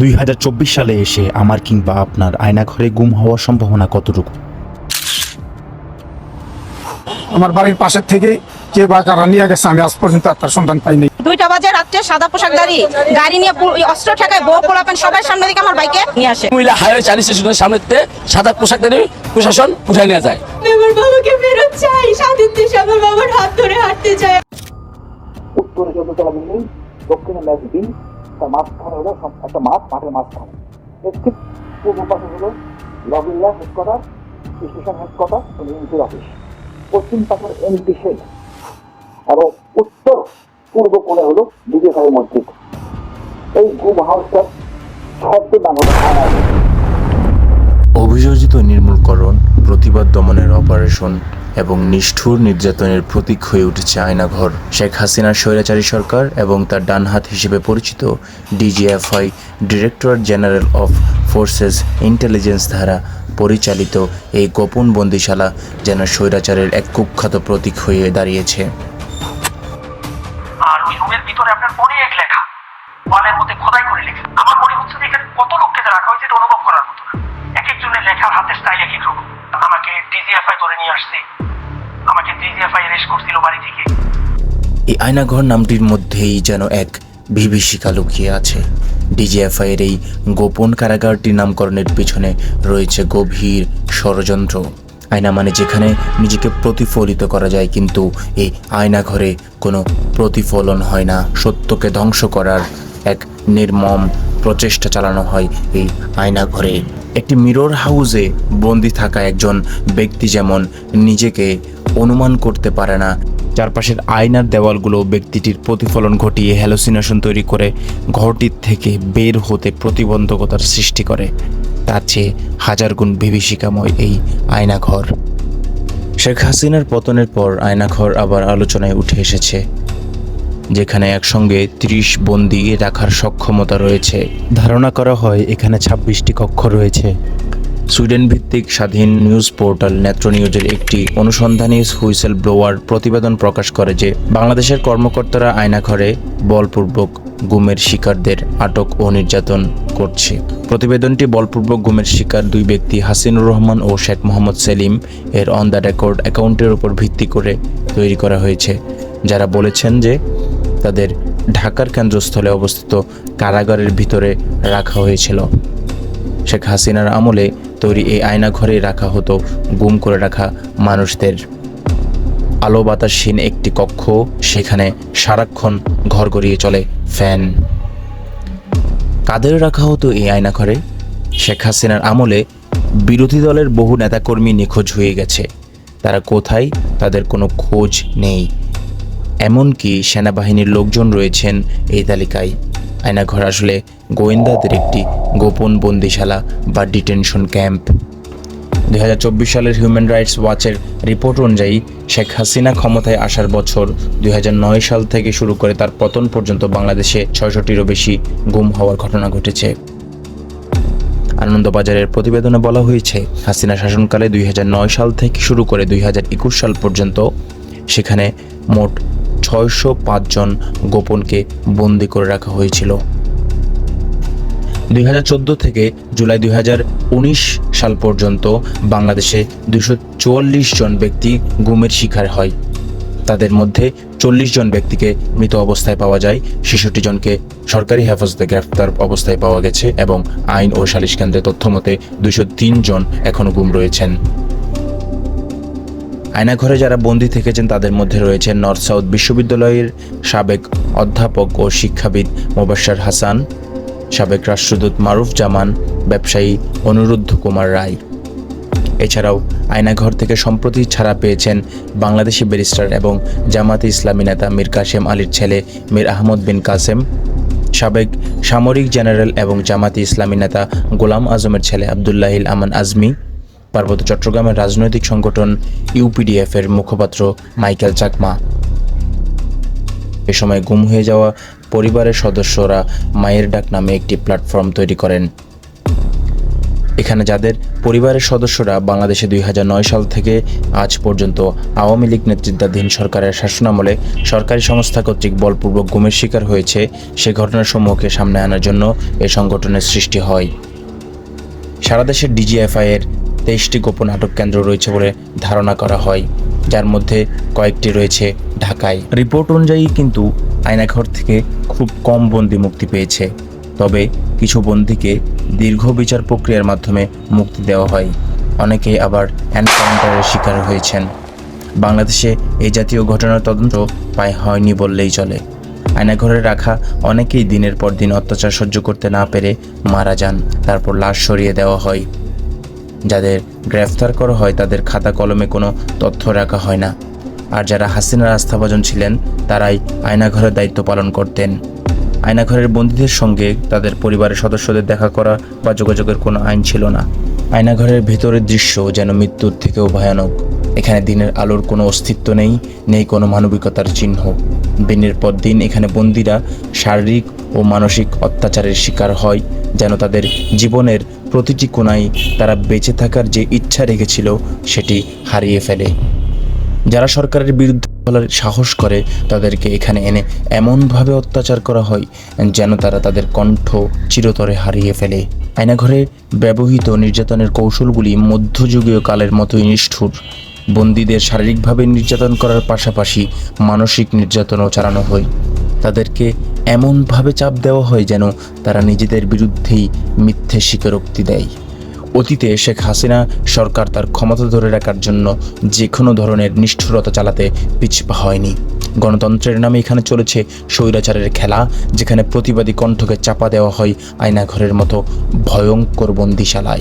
দুই হাজার চব্বিশ সালে এসে আমার কিংবা আপনার আয়নাঘরে গুম হওয়ার সম্ভাবনা কতটুকু? আমার বাড়ির পাশের থেকে কে বা কারা নিয়ে গেছে আমি আজ পর্যন্ত তার সন্ধান পাইনি। দুইটা বাজে রাত্রে সাদা পোশাক গাড়ি গাড়ি নিয়ে অস্ত্র ঠেকায় বউ পোলাপেন সবাই সামনে দিকে আমার বাইকে নিয়ে আসে। মহিলা হাইওয়ে চারি স্টেশনের সামনেতে সাদা পোশাক প্রশাসন উঠাই নিয়ে যায়। আমার বাবাকে ফেরত চাই স্বাধীন দেশে আমার বাবার হাত ধরে হাঁটতে চাই। উত্তরে বিল্ডিং দক্ষিণে ম্যাচ বিল তার মাঝখানে হলো একটা মাঠ মাঠের মাঝখানে এর ঠিক পূর্ব পাশে হলো লবিল্লা হেডকোয়ার্টার স্টেশন হেডকোয়ার্টার এমপির অফিস পশ্চিম পাশের এমপি শেড এবং উত্তর পূর্ব কোণে হলো বিজেপি মসজিদ। এই গুম হাউসটার শব্দ নাম হলো অভিযোজিত নির্মূলকরণ প্রতিবাদ দমনের অপারেশন এবং নিষ্ঠুর নির্যাতনের প্রতীক হয়ে উঠেছে আয়নাঘর। শেখ হাসিনার স্বৈরাচারী সরকার এবং তার ডানহাত হিসেবে পরিচিত DGFI directorate general of forces intelligence দ্বারা পরিচালিত এই গোপন বন্দিশালা যেন স্বৈরাচারের এক কুখ্যাত প্রতীক হয়ে দাঁড়িয়েছে। লেখা। আমার মনে হচ্ছে যে এখানে কত লোককে হয়েছে এটা অনুভব করার মতো না। এক একজনের স্টাইল এক এক রকম আমাকে ধরে নিয়ে আসছে। আমাকে ডিজিএফআই রেস্ট করছিল বাড়ি থেকে। এই আয়নাঘর নামটির মধ্যেই যেন এক বিভীষিকা লুকিয়ে আছে। ডিজিএফআই এর এই গোপন কারাগারটির নামকরণের পিছনে রয়েছে গভীর ষড়যন্ত্র। আয়না মানে যেখানে নিজেকে প্রতিফলিত করা যায়, কিন্তু এই আয়নাঘরে কোনো প্রতিফলন হয় না। সত্যকে ধ্বংস করার এক নির্মম প্রচেষ্টা চালানো হয় এই আয়নাঘরে। একটি মিরর হাউসে বন্দি থাকা একজন ব্যক্তি যেমন নিজেকে অনুমান করতে পারে না, চারপাশের আয়নার দেওয়ালগুলো ব্যক্তিটির প্রতিফলন ঘটিয়ে হ্যালোসিনেশন তৈরি করে ঘরটির থেকে বের হতে প্রতিবন্ধকতার সৃষ্টি করে। তার চেয়ে হাজার গুণ বিভীষিকাময় এই আয়নাঘর। শেখ হাসিনার পতনের পর আয়নাঘর আবার আলোচনায় উঠে এসেছে। যেখানে একসঙ্গে ত্রিশ বন্দি রাখার সক্ষমতা রয়েছে। ধারণা করা হয় এখানে ছাব্বিশটি কক্ষ রয়েছে। সুইডেন ভিত্তিক স্বাধীন নিউজ পোর্টাল নেত্র নিউজের একটি অনুসন্ধানী হুইসেল ব্লোয়ার প্রতিবেদন প্রকাশ করে যে বাংলাদেশের কর্মকর্তারা আয়নাঘরে বলপূর্বক গুমের শিকারদের আটক ও নির্যাতন করছে। প্রতিবেদনটি বলপূর্বক গুমের শিকার দুই ব্যক্তি হাসিনুর রহমান ও শেখ মোহাম্মদ সেলিম এর অন দ্য রেকর্ড অ্যাকাউন্টের উপর ভিত্তি করে তৈরি করা হয়েছে যারা বলেছেন যে তাদের ঢাকার কেন্দ্রস্থলে অবস্থিত কারাগারের ভিতরে রাখা হয়েছিল। শেখ হাসিনার আমলে তৈরি এই আয়নাঘরে রাখা হতো গুম করে রাখা মানুষদের। আলো বাতাসহীন একটি কক্ষ, সেখানে সারাক্ষণ ঘর গড়িয়ে চলে ফ্যান। কাদের রাখা হতো এই আয়নাঘরে? শেখ হাসিনার আমলে বিরোধী দলের বহু নেতাকর্মী নিখোঁজ হয়ে গেছে। তারা কোথায়? তাদের কোনো খোঁজ নেই। এমনকি সেনাবাহিনীর লোকজন রয়েছেন এই তালিকায়। আয়নাঘর আসলে গোয়েন্দাদের একটি গোপন বন্দিশালা বা ডিটেনশন ক্যাম্প। দু হাজার চব্বিশ সালের হিউম্যান রাইটস ওয়াচের রিপোর্ট অনুযায়ী শেখ হাসিনা ক্ষমতায় আসার বছর দুই হাজার নয় সাল থেকে শুরু করে তার পতন পর্যন্ত বাংলাদেশে ছয়শটিরও বেশি গুম হওয়ার ঘটনা ঘটেছে। আনন্দবাজারের প্রতিবেদনে বলা হয়েছে, হাসিনা শাসনকালে দুই হাজার নয় সাল থেকে শুরু করে দুই হাজার একুশ সাল পর্যন্ত সেখানে মোট ছয়শো জন গোপনকে বন্দি করে রাখা হয়েছিল। দুই হাজার চোদ্দ থেকে জুলাই দুই হাজার উনিশ সাল পর্যন্ত বাংলাদেশে দুশো জন ব্যক্তি গুমের শিকার হয়। তাদের মধ্যে চল্লিশ জন ব্যক্তিকে মৃত অবস্থায় পাওয়া যায়, ছেষট্টি জনকে সরকারি হেফাজতে গ্রেফতার অবস্থায় পাওয়া গেছে এবং আইন ও সালিশ কেন্দ্রের তথ্য মতে দুশো জন এখনও গুম রয়েছেন। আয়নাঘরে যারা বন্দী থেকেছেন, তাদের মধ্যে রয়েছেন নর্থ সাউথ বিশ্ববিদ্যালয়ের সাবেক অধ্যাপক ও শিক্ষাবিদ মোবাশ্সার হাসান, সাবেক রাষ্ট্রদূত মারুফ জামান, ব্যবসায়ী অনুরুদ্ধ কুমার রায়। এছাড়াও আয়নাঘর থেকে সম্প্রতি ছাড়া পেয়েছেন বাংলাদেশি ব্যারিস্টার এবং জামাতে ইসলামী নেতা মীর কাসেম আলীর ছেলে মীর আহমদ বিন কাসেম, সাবেক সামরিক জেনারেল এবং জামাতে ইসলামী নেতা গোলাম আজমের ছেলে আবদুল্লাহিল আমান আজমি পার্বত্য চট্টগ্রামের রাজনৈতিক সংগঠন ইউপিডিএফ এর মুখপাত্র মাইকেল চাকমা। এ সময় গুম হয়ে যাওয়া পরিবারের সদস্যরা মায়ের ডাক নামে একটি প্ল্যাটফর্ম তৈরি করেন। এখানে যাদের পরিবারের সদস্যরা বাংলাদেশে দুই হাজার নয় সাল থেকে আজ পর্যন্ত আওয়ামী লীগ নেতৃত্বাধীন সরকারের শাসনামলে সরকারি সংস্থা কর্তৃক বলপূর্বক গুমের শিকার হয়েছে, সে ঘটনাসমূহকে সামনে আনার জন্য এ সংগঠনের সৃষ্টি হয়। সারা দেশের ডিজিএফআই এর তেইশটি গোপন আটক কেন্দ্র রয়েছে বলে ধারণা করা হয়। যার মধ্যে কয়েকটি রয়েছে ঢাকায়। রিপোর্ট অনুযায়ী কিন্তু আয়নাঘর থেকে খুব কম বন্দি মুক্তি পেয়েছে। তবে কিছু বন্দিকে দীর্ঘ বিচার প্রক্রিয়ার মাধ্যমে মুক্তি দেওয়া হয়। অনেকেই আবার এনকাউন্টারের শিকার হয়েছেন। বাংলাদেশে এই জাতীয় ঘটনার তদন্ত প্রায় হয়নি বললেই চলে। আয়নাঘরে রাখা অনেকেই দিনের পর দিন অত্যাচার সহ্য করতে না পেরে মারা যান। তারপর লাশ সরিয়ে দেওয়া হয়। যাদের গ্রেফতার করা হয়, তাদের খাতা কলমে কোনো তথ্য রাখা হয় না। আর যারা হাসিনার আস্থাভাজন ছিলেন, তারাই আয়নাঘরের দায়িত্ব পালন করতেন। আয়নাঘরের বন্দীদের সঙ্গে তাদের পরিবারের সদস্যদের দেখা করা বা যোগাযোগের কোনো আইন ছিল না। আয়নাঘরের ভেতরের দৃশ্য যেন মৃত্যুর থেকেও ভয়ানক। এখানে দিনের আলোর কোনো অস্তিত্ব নেই নেই কোনো মানবিকতার চিহ্ন। দিনের পর দিন এখানে বন্দীরা শারীরিক ও মানসিক অত্যাচারের শিকার হয়, যেন তাদের জীবনের প্রতিটি কোণায় তারা বেঁচে থাকার যে ইচ্ছা রেখেছিল, সেটি হারিয়ে ফেলে। যারা সরকারের বিরুদ্ধে বলার সাহস করে, তাদেরকে এখানে এনে এমনভাবে অত্যাচার করা হয় যেন তারা তাদের কণ্ঠ চিরতরে হারিয়ে ফেলে। আয়নাঘরে ব্যবহৃত নির্যাতনের কৌশলগুলি মধ্যযুগীয় কালের মতোই নিষ্ঠুর। বন্দীদের শারীরিকভাবে নির্যাতন করার পাশাপাশি মানসিক নির্যাতনও চালানো হয়। তাদেরকে এমনভাবে চাপ দেওয়া হয় যেন তারা নিজেদের বিরুদ্ধেই মিথ্যে স্বীকারোক্তি দেয়। অতীতে শেখ হাসিনা সরকার তার ক্ষমতা ধরে রাখার জন্য যে কোনো ধরনের নিষ্ঠুরতা চালাতে পিছপা হয়নি। গণতন্ত্রের নামে এখানে চলেছে স্বৈরাচারের খেলা, যেখানে প্রতিবাদী কণ্ঠকে চাপা দেওয়া হয় আয়নাঘরের মতো ভয়ঙ্কর বন্দিশালায়।